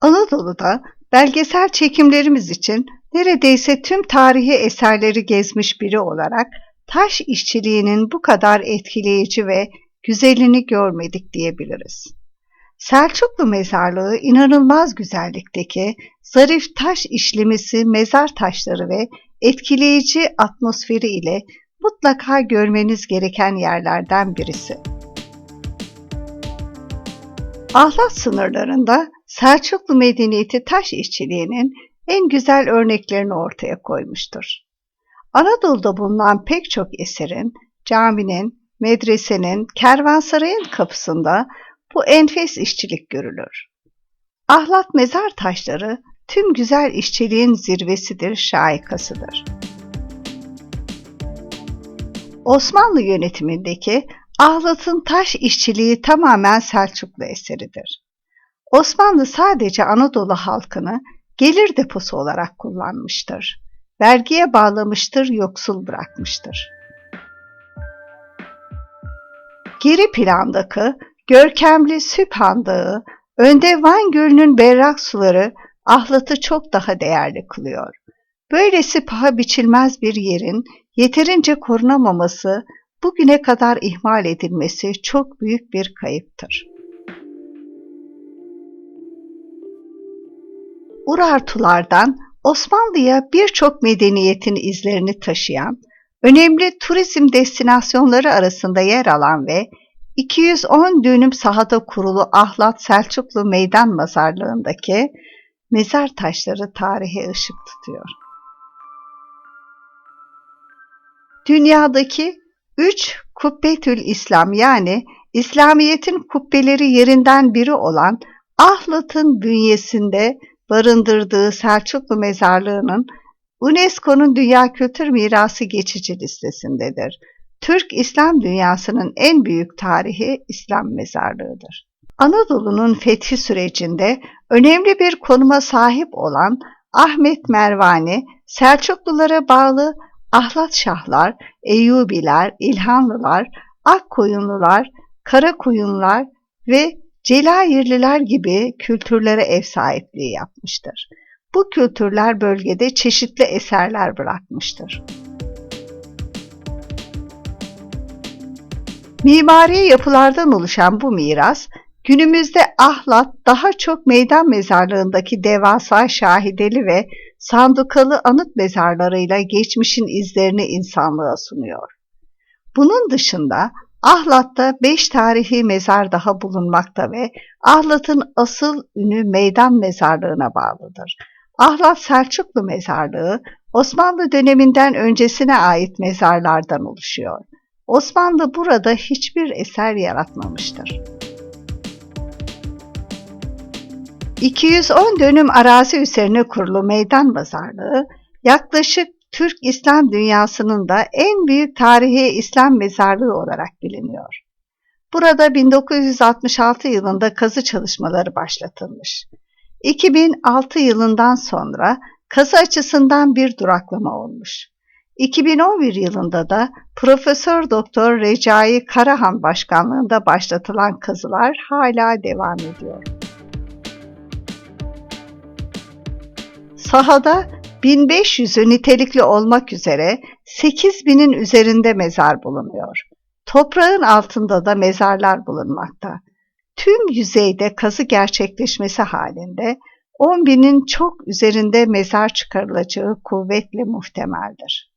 Anadolu'da belgesel çekimlerimiz için neredeyse tüm tarihi eserleri gezmiş biri olarak taş işçiliğinin bu kadar etkileyici ve güzelini görmedik diyebiliriz. Selçuklu mezarlığı inanılmaz güzellikteki zarif taş işlemesi mezar taşları ve etkileyici atmosferi ile mutlaka görmeniz gereken yerlerden birisi. Ahlat sınırlarında Selçuklu medeniyeti taş işçiliğinin en güzel örneklerini ortaya koymuştur. Anadolu'da bulunan pek çok eserin, caminin, medresenin, kervansarayın kapısında bu enfes işçilik görülür. Ahlat mezar taşları tüm güzel işçiliğin zirvesidir, şaikasıdır. Osmanlı yönetimindeki Ahlat'ın taş işçiliği tamamen Selçuklu eseridir. Osmanlı sadece Anadolu halkını gelir deposu olarak kullanmıştır. Vergiye bağlamıştır, yoksul bırakmıştır. Geri plandaki görkemli Süphan Dağı, önde Van Gölü'nün berrak suları ahlatı çok daha değerli kılıyor. Böylesi paha biçilmez bir yerin yeterince korunamaması, bugüne kadar ihmal edilmesi çok büyük bir kayıptır. Urartulardan Osmanlı'ya birçok medeniyetin izlerini taşıyan, önemli turizm destinasyonları arasında yer alan ve 210 dönüm sahada kurulu Ahlat Selçuklu Meydan Mazarlığı'ndaki mezar taşları tarihe ışık tutuyor. Dünyadaki üç Kubbetül İslam yani İslamiyet'in kubbeleri yerinden biri olan Ahlat'ın bünyesinde barındırdığı Selçuklu Mezarlığı'nın UNESCO'nun Dünya Kültür Mirası geçici listesindedir. Türk İslam dünyasının en büyük tarihi İslam mezarlığıdır. Anadolu'nun fethi sürecinde önemli bir konuma sahip olan Ahmet Mervani, Selçuklulara bağlı Ahlat Şahlar, Eyyubiler, İlhanlılar, Akkoyunlular, Karakoyunlular ve Celayirliler gibi kültürlere ev sahipliği yapmıştır. Bu kültürler bölgede çeşitli eserler bırakmıştır. Mimari yapılardan oluşan bu miras, günümüzde Ahlat daha çok meydan mezarlığındaki devasa şahideli ve sandukalı anıt mezarlarıyla geçmişin izlerini insanlığa sunuyor. Bunun dışında Ahlat'ta beş tarihi mezar daha bulunmakta ve Ahlat'ın asıl ünü meydan mezarlığına bağlıdır. Ahlat Selçuklu mezarlığı Osmanlı döneminden öncesine ait mezarlardan oluşuyor. Osmanlı burada hiçbir eser yaratmamıştır. 210 dönüm arazi üzerine kurulu meydan mezarlığı yaklaşık Türk İslam dünyasının da en büyük tarihi İslam mezarlığı olarak biliniyor. Burada 1966 yılında kazı çalışmaları başlatılmış. 2006 yılından sonra kazı açısından bir duraklama olmuş. 2011 yılında da Profesör Doktor Recai Karahan başkanlığında başlatılan kazılar hala devam ediyor. Sahada 1500'ü nitelikli olmak üzere 8000'in üzerinde mezar bulunuyor. Toprağın altında da mezarlar bulunmakta. Tüm yüzeyde kazı gerçekleşmesi halinde 10 binin çok üzerinde mezar çıkarılacağı kuvvetle muhtemeldir.